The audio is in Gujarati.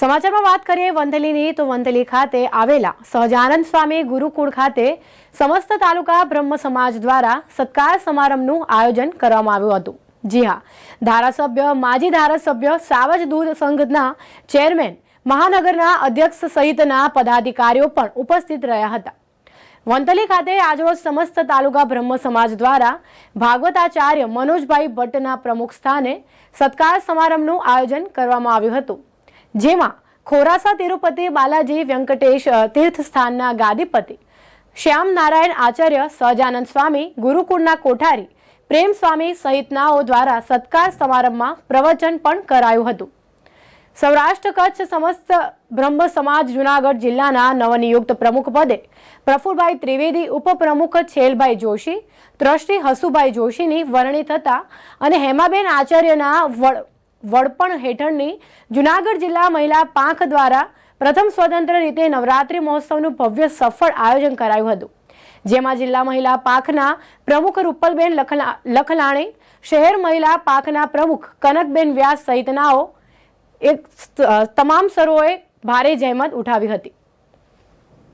સમાચારમાં વાત કરીએ વંથલીની તો વંથલી ખાતે આવેલા સહજાનંદ સ્વામી ગુરુકુળ ખાતે સમસ્ત તાલુકા બ્રહ્મ સમાજ દ્વારા સત્કાર સમારંભનું આયોજન કરવામાં આવ્યું હતું. જી હા, ધારાસભ્ય, માજી ધારાસભ્ય સાવજ દૂધ સંઘના ચેરમેન, મહાનગરના અધ્યક્ષ સહિતના પદાધિકારીઓ પણ ઉપસ્થિત રહ્યા હતા. વંથલી ખાતે આજરોજ સમસ્ત તાલુકા બ્રહ્મ સમાજ દ્વારા ભાગવતાચાર્ય મનોજભાઈ ભટ્ટના પ્રમુખ સ્થાને સત્કાર સમારંભનું આયોજન કરવામાં આવ્યું હતું. જેમાં ખોરાસા તિરુપતિ, બાલાજી, વેંકટેશ તીર્થસ્થાનના ગાદીપતિ શ્યામ નારાયણ આચાર્ય, સહજાનંદ સ્વામી, ગુરુકુળના કોઠારી, પ્રેમ સ્વામી સહિતનાઓ દ્વારા સત્કાર સમારંભમાં પ્રવચન પણ કરાયું હતું. સૌરાષ્ટ્ર કચ્છ સમસ્ત બ્રહ્મ સમાજ જુનાગઢ જિલ્લાના નવનિયુક્ત પ્રમુખ પદે પ્રફુલભાઈ ત્રિવેદી, ઉપપ્રમુખ છેલભાઈ જોશી, ટ્રસ્ટી હસુભાઈ જોશીની વરણી થતા અને હેમાબેન આચાર્યના વડ વડપણ હેઠળની જુનાગઢ જિલ્લા મહિલા પાંખ દ્વારા પ્રથમ સ્વતંત્ર રીતે નવરાત્રિ મહોત્સવનું ભવ્ય સફળ આયોજન કરાયું હતું. જેમાં જિલ્લા મહિલા પાંખના પ્રમુખ રૂપલબેન લખલા- લખલાણી, શહેર મહિલા પાંખના પ્રમુખ કનકબેન વ્યાસ સહિતનાઓ એક તમામ સરોએ ભારે જહેમત ઉઠાવી હતી.